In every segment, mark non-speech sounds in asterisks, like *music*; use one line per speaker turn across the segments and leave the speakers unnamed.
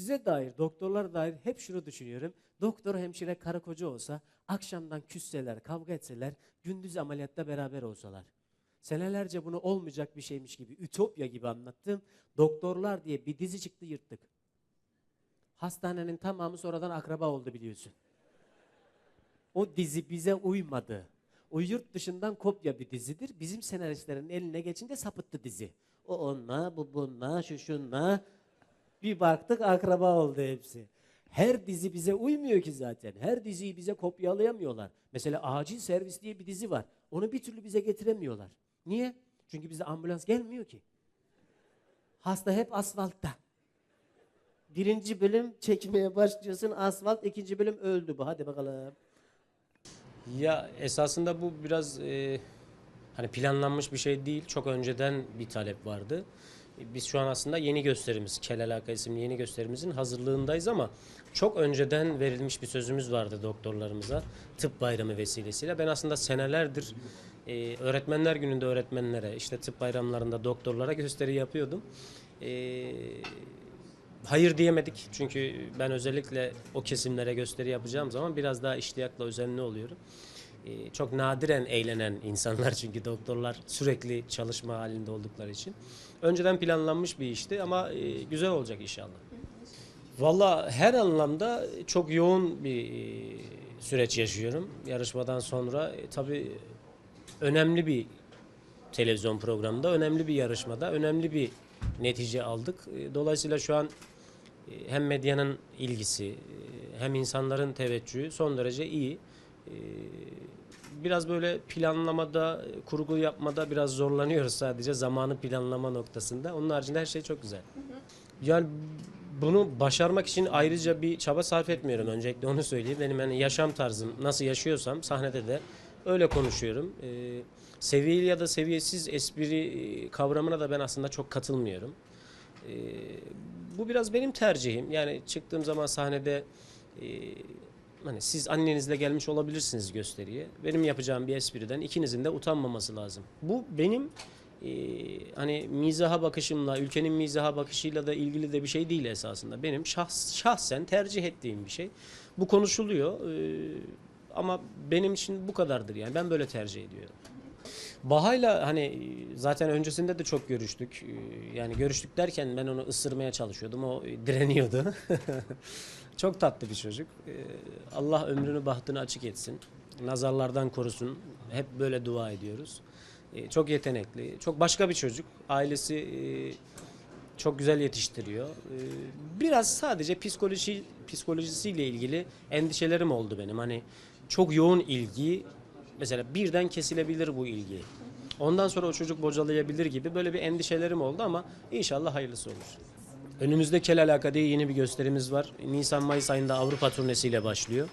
Size dair, doktorlara dair hep şunu düşünüyorum. Doktor, hemşire, karı koca olsa, akşamdan küsseler, kavga etseler, gündüz ameliyatta beraber olsalar. Senelerce bunu olmayacak bir şeymiş gibi, ütopya gibi anlattım. Doktorlar diye bir dizi çıktı yırttık. Hastanenin tamamı sonradan akraba oldu biliyorsun. O dizi bize uymadı. O yurt dışından kopya bir dizidir. Bizim senaristlerin eline geçince sapıttı dizi. O onunla, bu bununla, şu şunla. Bir baktık akraba oldu hepsi. Her dizi bize uymuyor ki zaten. Her diziyi bize kopyalayamıyorlar. Mesela Acil Servis diye bir dizi var. Onu bir türlü bize getiremiyorlar. Niye? Çünkü bize ambulans gelmiyor ki. Hasta hep asfaltta. Birinci bölüm çekmeye başlıyorsun asfalt, ikinci bölüm öldü bu. Hadi bakalım.
Ya esasında bu biraz e, hani planlanmış bir şey değil. Çok önceden bir talep vardı. Biz şu an aslında yeni gösterimiz, Kel Alaka isimli yeni gösterimizin hazırlığındayız ama çok önceden verilmiş bir sözümüz vardı doktorlarımıza tıp bayramı vesilesiyle. Ben aslında senelerdir e, öğretmenler gününde öğretmenlere, işte tıp bayramlarında doktorlara gösteri yapıyordum. E, Hayır diyemedik çünkü ben özellikle o kesimlere gösteri yapacağım zaman biraz daha iştiyakla özenli oluyorum. Ee, çok nadiren eğlenen insanlar *laughs* çünkü doktorlar sürekli çalışma halinde oldukları için. Önceden planlanmış bir işti ama e, güzel olacak inşallah. Valla her anlamda çok yoğun bir e, süreç yaşıyorum. Yarışmadan sonra e, tabii önemli bir televizyon programında, önemli bir yarışmada, önemli bir netice aldık. E, Dolayısıyla şu an e, hem medyanın ilgisi e, hem insanların teveccühü son derece iyi. E, Biraz böyle planlamada, kurgu yapmada biraz zorlanıyoruz sadece zamanı planlama noktasında. Onun haricinde her şey çok güzel. Yani bunu başarmak için ayrıca bir çaba sarf etmiyorum. Öncelikle onu söyleyeyim. Benim hani yaşam tarzım nasıl yaşıyorsam sahnede de öyle konuşuyorum. Ee, seviyeli ya da seviyesiz espri e, kavramına da ben aslında çok katılmıyorum. Ee, bu biraz benim tercihim. Yani çıktığım zaman sahnede e, hani siz annenizle gelmiş olabilirsiniz gösteriye. Benim yapacağım bir espriden ikinizin de utanmaması lazım. Bu benim e, hani mizaha bakışımla, ülkenin mizaha bakışıyla da ilgili de bir şey değil esasında. Benim şahs, şahsen tercih ettiğim bir şey. Bu konuşuluyor e, ama benim için bu kadardır yani. Ben böyle tercih ediyorum. Baha'yla hani zaten öncesinde de çok görüştük. Ee, Yani görüştük derken ben onu ısırmaya çalışıyordum. O direniyordu. *laughs* çok tatlı bir çocuk. Ee, Allah ömrünü bahtını açık etsin. Nazarlardan korusun. Hep böyle dua ediyoruz. Ee, Çok yetenekli. Çok başka bir çocuk. Ailesi e, çok güzel yetiştiriyor. Ee, Biraz sadece psikoloji psikolojisiyle ilgili endişelerim oldu benim. Hani çok yoğun ilgi mesela birden kesilebilir bu ilgi. Ondan sonra o çocuk bocalayabilir gibi böyle bir endişelerim oldu ama inşallah hayırlısı olur. Önümüzde Kel Alaka diye yeni bir gösterimiz var. Nisan-Mayıs ayında Avrupa turnesiyle başlıyor.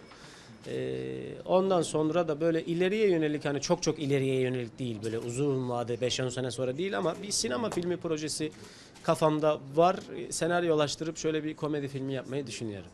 Ee, ondan sonra da böyle ileriye yönelik hani çok çok ileriye yönelik değil böyle uzun vade 5-10 sene sonra değil ama bir sinema filmi projesi kafamda var. Senaryolaştırıp şöyle bir komedi filmi yapmayı düşünüyorum.